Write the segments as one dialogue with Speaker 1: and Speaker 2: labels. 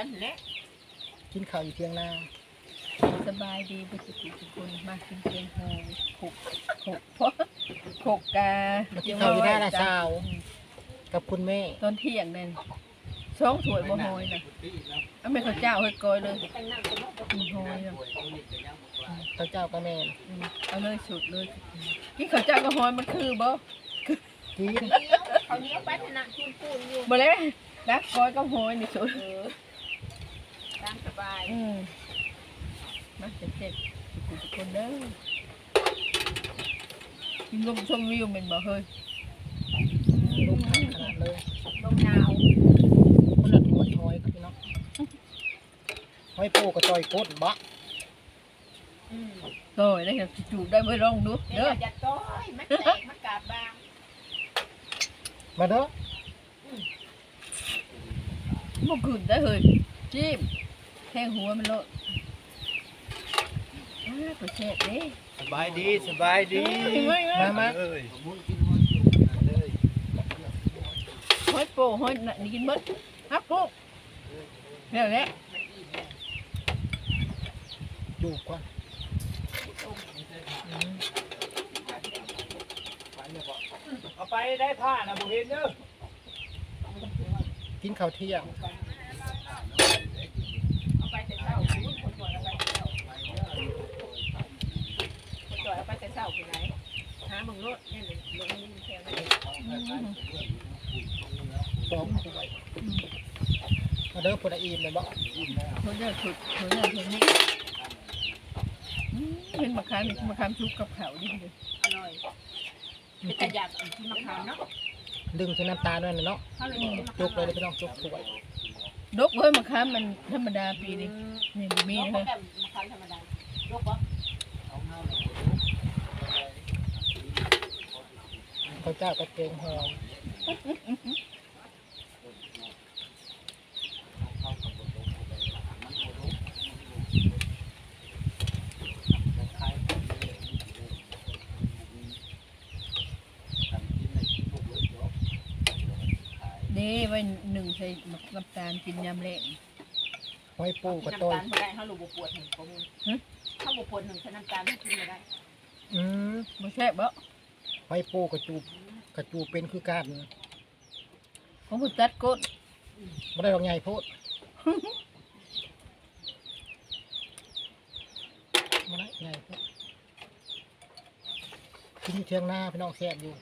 Speaker 1: กันแหละ
Speaker 2: กินข้าวอยู่เที่ยงนา
Speaker 3: สบายดีบุตรทุกคนมากินเกียงโฮขกขกเพราะขกกา
Speaker 2: มากินข้าวอยู่หน้านาชาวกับคุณแม่
Speaker 3: ตอนเที่ยงนั่นสองถ้วยบ่หอยนะเอาไม่ข้าวเจ้าเฮ้ยกอยเลยกินหอยนะ
Speaker 2: ข้าวเจ้ากับแม่
Speaker 3: อืมเอาเลยสุดเลยกินข้าวเจ้ากับหอยมันคือบ่
Speaker 2: กิน
Speaker 1: เหนียวเขาเหนียวไปถนัดคูนคูนอยู่
Speaker 3: บ่เลยรักกอยกับหอยนี่สุด
Speaker 1: เออ ตามสบาย
Speaker 3: อืมมาเจ็บๆทุกคนเด้อกินลมชมวิวเป็นบ่เฮ้ย
Speaker 2: ลูกขันขนาดเลย
Speaker 1: ลมหนาว
Speaker 2: คนละตัวหอยครับพี่น้องหอยปูกับจอยโคตรบะ
Speaker 1: อืม
Speaker 3: โอ้ยได้ครับจูบได้บ่ลองดู
Speaker 1: เดี๋ย
Speaker 3: เด้
Speaker 1: ว
Speaker 3: อ
Speaker 1: อย่าต้อยมันแตกมันกาบบาง
Speaker 2: มาเด้อ
Speaker 3: บ่ขึ้นได้เฮ้ยจิ้ม แทงหัวมันโลดอ้าตัวแซ่บเด้
Speaker 4: สบายดีสบายดี
Speaker 2: มามา
Speaker 4: เอ้ย
Speaker 3: ห้อยโป้ห้อยน่ะนี่กินเบิดฮับโป้แล้วแหละ
Speaker 2: ดูก่อนอืม
Speaker 4: เอาไปได้ผ้านะบุเห็นเด้อ
Speaker 2: กินข้าวเที่ยง
Speaker 1: เอาไปแต่เช้าคุณคนจ่อยเอาไปแต่เช้าคนจ่อยเอาไปแต่เช้าไปไหนหามึงรถนี่เลยรถนี่แค่นั้น
Speaker 2: สองถ้วยมาเด้อพอดอิ่มเลยบ่
Speaker 3: คนเดียวสุดคนเดียวคนนี้เห็นมะขามมะขามชุบกับข้าวดิเด้อ
Speaker 1: ร่อยเป็นแต่อยากกินมะขามเนาะ
Speaker 2: ดึงใส่น้ำตาลด้วยนะเนาะจุกเลยเลยพี่น้องจุกถวย
Speaker 3: ดกเว้ยมะขามมันธรรมดาปีนี้นี่มีนะ
Speaker 1: นะมะขามธรรมดาลูกปะ
Speaker 2: ข้าวเจ้ากับแกงหอย
Speaker 3: เด้ไว้หนึ่งใส่น้ำตาลกินยำแรง
Speaker 2: หอยปูกับ
Speaker 1: น้ำ
Speaker 2: ต้
Speaker 1: ตานลไม่ได้เขาลูกบปวดหนึ่งเขาเขาบปวดหนึ่งใช้น้ำตาลให้กินไม่ได้
Speaker 2: อืม
Speaker 3: บ่แซ่บบ่
Speaker 2: หอยปูกับจูบกับจูบเป็นคือการ
Speaker 3: ของผู้ตัดก้น
Speaker 2: ไม่ได้ดอกใหญ่โพดไม่ได้ใหญ่โพดกินอยู่เที่ยงหน้าพี่น้องแซ่บอยู่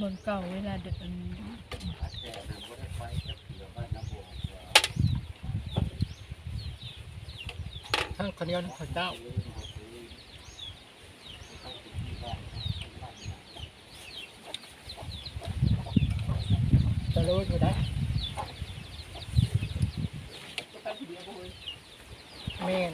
Speaker 3: บนเก่าเวลาเด็กอัน
Speaker 2: ทั้งคนเดียวทั้งข้าวเจ้า จะรู้อยู่ได้
Speaker 1: ก็ไปคนเดียวบ่เลย
Speaker 2: แม่น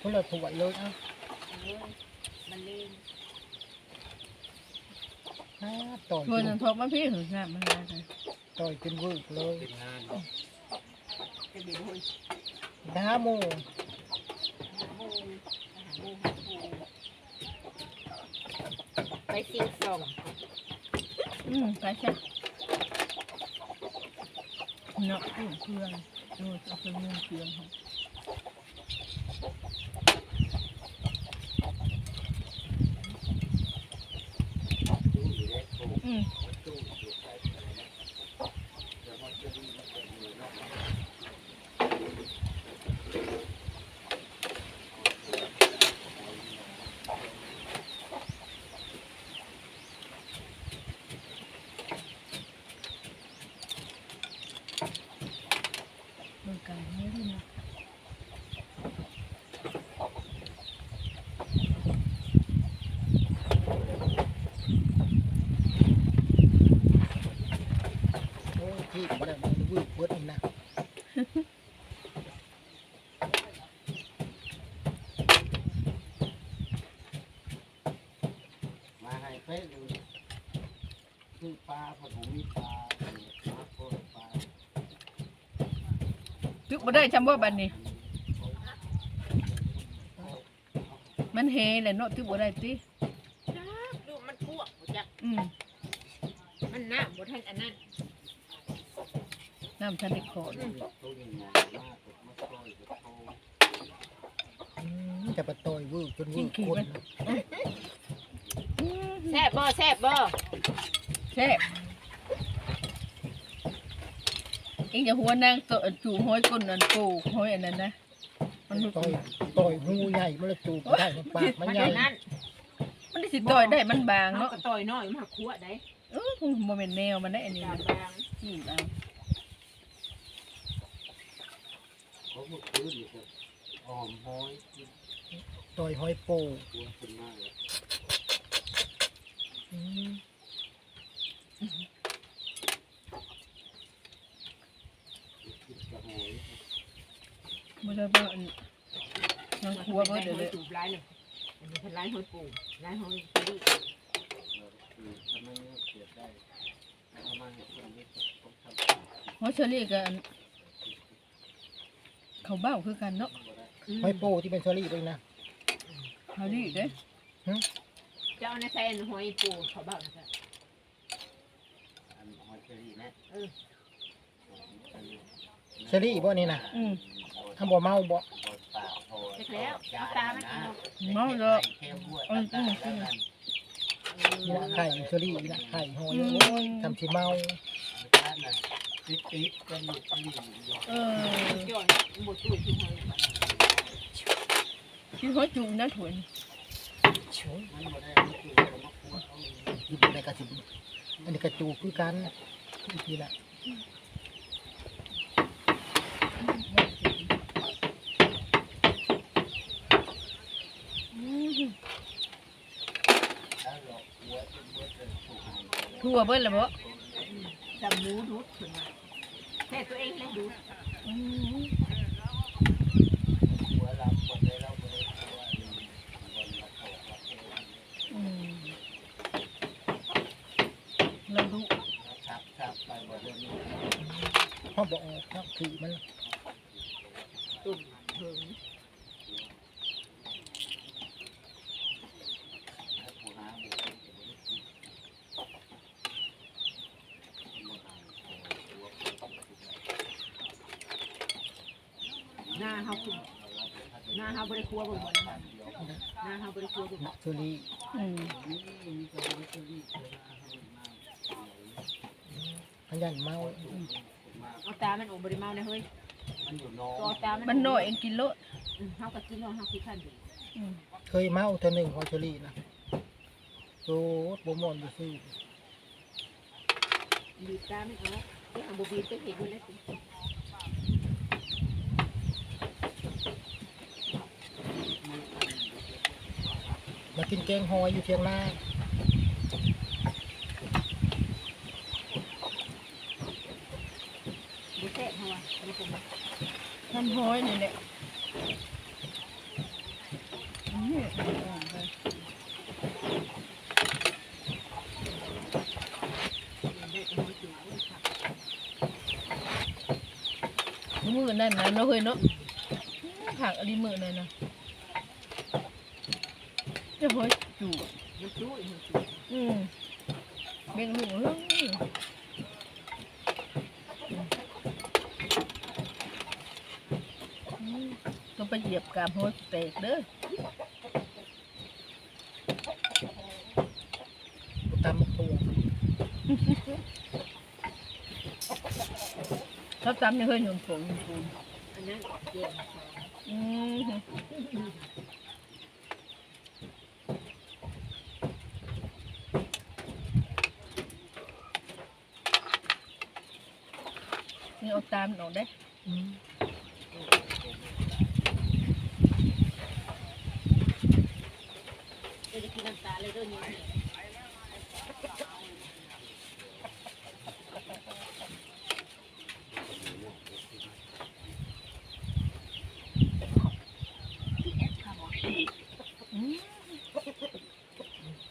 Speaker 2: คนละถ้วยเลยอะ
Speaker 1: มันเล่น
Speaker 2: อ่าต่อย
Speaker 3: ชวน
Speaker 2: กิ
Speaker 3: จ
Speaker 2: น
Speaker 3: นทบมาพี่ถึงน้ำมันได้เลย
Speaker 2: ต่อยกินวืดเลย
Speaker 4: เป็นงาน
Speaker 1: จะเดี๋ยวเลย
Speaker 2: น้าโม
Speaker 1: อาหารหมูอาหารหมูไปซิงส่ง
Speaker 3: อืมไปใช่ เนาะอืมเครื่องโอ้ยเอาไปเมืองเครื่องค่ะอืมองการไม่ได้นะ
Speaker 2: โอ้ย พี่ก็บ่ได้มันวืดเบิดอีกนะ
Speaker 4: มาให้เป๊ะเลยคือปลาผสมมีปลาปลาโคตรปลา
Speaker 3: จุกมาได้จำว่าบันนี้ มันเฮเลยเนาะจุกมาได้ติ
Speaker 1: ดูมันพวกจัก
Speaker 3: อืม
Speaker 1: มันหนัน้ำบทันอันนั้น
Speaker 3: น้ำทันได้ขอด
Speaker 4: ตัวใหญ่มากมาคอยจะโต
Speaker 2: อืมจะไปต่อยวืบจนวืบคน
Speaker 1: แซ่บบ่แซ่บบ่
Speaker 3: แซ่บเองอย่าหัวนางตัวจู่ห้อยก้นอันปูห้อยอันนั้นนะมันรู้
Speaker 2: ต่อยต่อยงูใหญ่มันละจูบได้ในปากมัน
Speaker 1: มัน
Speaker 2: ใหญ่
Speaker 1: อันนั้น
Speaker 3: มันได้สิต่อยได้มันบาง
Speaker 1: เนาะ
Speaker 3: เนาะ
Speaker 1: ก็ต่อยน้อยมาคั่วได้
Speaker 3: เออโมเมนแนวมันได้อันนี้
Speaker 1: จา
Speaker 3: มัน
Speaker 1: บาง
Speaker 3: จีบเอา
Speaker 4: เขาเมื่อคืนนี่ก็หอมห้อย
Speaker 2: ต่อยหอยโป
Speaker 4: ตัวเป็นมากเลย
Speaker 2: อืม
Speaker 4: คิดกระหอย
Speaker 3: บ่ได้บ่อันน้องครัวเบ่เด้อ
Speaker 1: เล
Speaker 3: เลย
Speaker 1: จูบร้ายเลยอันนี้เป็นร้ายหอยปูร้ายหอยปู
Speaker 4: คือทำไมเสียได้ทำไมเห็นคนนี้ต้องทำ
Speaker 3: หอยเชอรี่กับอัน เขาเบ้าคือกันเนาะ
Speaker 2: หอยโปที่เป็นเชอรี่ไปนะ
Speaker 3: เชอรี่เด้อ
Speaker 1: เจ้าในแซนหอยปูเขาบอกนะครับ
Speaker 4: อันหอยเชอรี่นะ
Speaker 2: เชอรี่บ่นี่นะ
Speaker 3: อืม
Speaker 2: ถ้าบ่เมาบ่
Speaker 1: เสร็จแล้วเอาตามันกินเอา
Speaker 3: เมาเด้อ
Speaker 2: นี่นะไข่เชอรี่นี่นะไข่หอยโอ้ยทำสิเมา
Speaker 4: ติ ดติดกันอยู่ที่นี่
Speaker 3: เออ
Speaker 1: จ่อยหมดตู้ที่หอย
Speaker 3: กินหอยจุ่มนะถวน
Speaker 4: มันบ่ได้ไม่คือเรามาพูดเอา
Speaker 2: อยู่ในกระสิบอันนี้กระจูบคือกันนี่แหละ
Speaker 4: ถ้าเราหัวจะเมื่อจะถูก
Speaker 3: ทั่วเบิดแล้วบ่
Speaker 1: จำหมูดูดขึ้นมา แค่ตัวเองเลยดูด
Speaker 3: อืม
Speaker 4: หัวเราคนได้เราไม่ได้หัวคนเราโตเราเอง
Speaker 3: อืมเราดู
Speaker 4: ชับชับไปบ่ได้นี่
Speaker 2: ห้องบ่ออกครับคือมัน
Speaker 1: ตุ่มเพิง
Speaker 4: ถ้าผู้หาบุคคลจะไม่ได้กินมัน หน้า
Speaker 1: เฮาบริครัวบ่มดหน้าเฮาบริครัวบ่หมด
Speaker 2: เชอรี่
Speaker 3: อืม
Speaker 2: พยันเมา
Speaker 1: เอาตามันโอบริเมาเฮ้ย
Speaker 4: มันอยู่น้อ
Speaker 1: ตัว
Speaker 4: ง
Speaker 1: เอาตามัน
Speaker 3: มันน้อยเองกินโลด
Speaker 1: เฮาก็กินแล้วเฮาคิดขั้นดี
Speaker 2: เคยเมาเท่านึงของชอรี่นะโตบ่ม่วนบ่ซื้อ
Speaker 1: บีบตาไม่ออกเอ้ยเอาบ่บีบก็เห็นอยู่แล้วสิ
Speaker 2: มา กินแกงหอยอยู่เทียงนา
Speaker 1: บ่แซ่บเฮาว่าบ่เป็น
Speaker 3: ทำหอยนี่แหละอืมอ่อนไป
Speaker 1: ได้แต่หอยจุ๋มเอาค่ะ
Speaker 3: มือนั่นนะเนาะเฮ้ยเนาะผักอะไรมือนั่นนะ จะหอยจู่
Speaker 1: มันจุ๋ยมันจุ๋ย
Speaker 3: อืมเบ่งลูเรื่องต้องไปเหยียบกามหอยแตกเด้อ
Speaker 2: ตำตัว
Speaker 3: เขาจำยังเคยหนุนผงหนุนผง
Speaker 1: อันนั้นเก่ง
Speaker 3: อืม นี่เอาตามหนูได้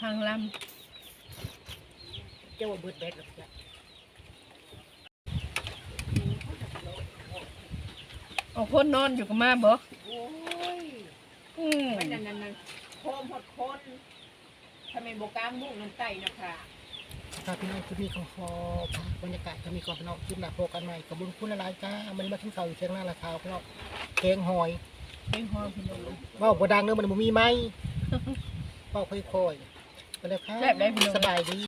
Speaker 3: ทางลำ
Speaker 1: เจ้าเบิดเบ็ดหรือเปล่า
Speaker 3: เอาคนนอนอยู่กับมาบ่
Speaker 1: โอ้ย
Speaker 3: อืม
Speaker 1: มันนั่นนั่นนั่นโคมหดคนทำไมโบกล้ามมุกนั่นไตนะคะ
Speaker 2: ถ้าพี่น้องจะมีของหอบบรรยากาศจะมีก่อนพี่น้องคลิปหน้าโปรกันใหม่กับบุญคุณละลายจ้ามันมาถึงเสาอยู่เชียงหน้าละเท้าพี่น้องแกงหอย
Speaker 3: เป็นหอพี่น้อง
Speaker 2: เว่าบ่ดังเด้อมันบ่มีไม้เว้าค่อยๆไปแล้วครับ
Speaker 3: แซ่บได้พี่น้อง
Speaker 2: สบายดี